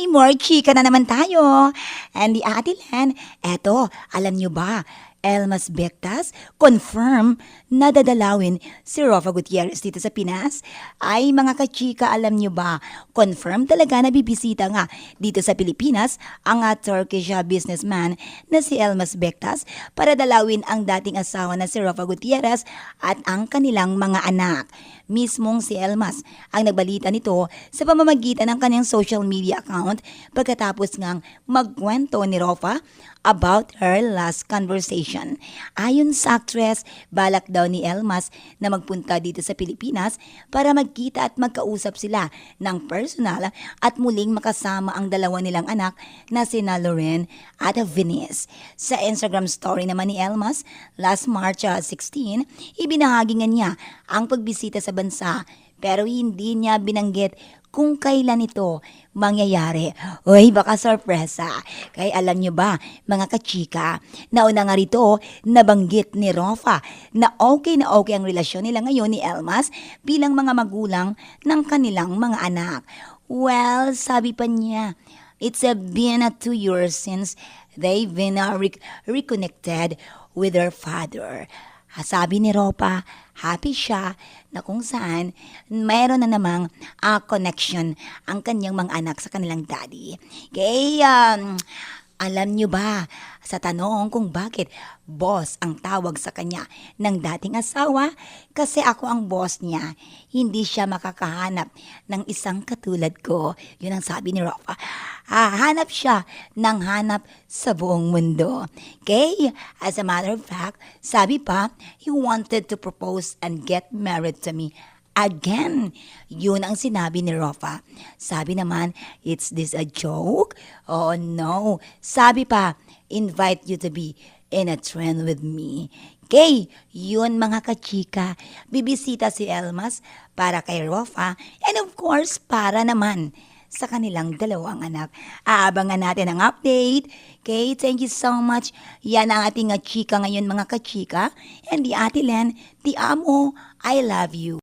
May more chika na naman tayo. And the Ate Len, eto, alam nyo ba, Elmas Bectas confirm na dadalawin si Rafa Gutierrez dito sa Pinas. Ay mga kachika, alam nyo ba, confirm talaga na bibisita nga dito sa Pilipinas ang Turkish businessman na si Elmas Bectas para dalawin ang dating asawa na si Rafa Gutierrez at ang kanilang mga anak. Mismong si Elmas ang nagbalita nito sa pamamagitan ng kanyang social media account pagkatapos ngang magkwento ni Rafa about her last conversation. Ayon sa actress, balak daw ni Elmas na magpunta dito sa Pilipinas para magkita at magkausap sila ng personal at muling makasama ang dalawa nilang anak na sina Loren at Venice. Sa Instagram story naman ni Elmas, last March uh, 16, ibinahagi nga niya ang pagbisita sa bansa pero hindi niya binanggit kung kailan ito mangyayari. Uy, baka sorpresa. Kaya alam nyo ba, mga kachika, nauna nga rito, nabanggit ni Rofa na okay na okay ang relasyon nila ngayon ni Elmas bilang mga magulang ng kanilang mga anak. Well, sabi pa niya, it's been uh, two years since they've been uh, re- reconnected with their father. Sabi ni Ropa, happy siya na kung saan mayroon na namang ah, connection ang kanyang mga anak sa kanilang daddy. Kaya, um, alam niyo ba sa tanong kung bakit boss ang tawag sa kanya ng dating asawa? Kasi ako ang boss niya. Hindi siya makakahanap ng isang katulad ko. Yun ang sabi ni Rafa. Hahanap siya ng hanap sa buong mundo. Okay? As a matter of fact, sabi pa, he wanted to propose and get married to me Again, yun ang sinabi ni Rafa. Sabi naman, it's this a joke? Oh no. Sabi pa, invite you to be in a trend with me. Okay, yun mga kachika. Bibisita si Elmas para kay Rafa and of course para naman sa kanilang dalawang anak. Aabangan natin ang update. Okay, thank you so much. Yan ang ating chika ngayon mga kachika. And the Ate Len, the Amo, I love you.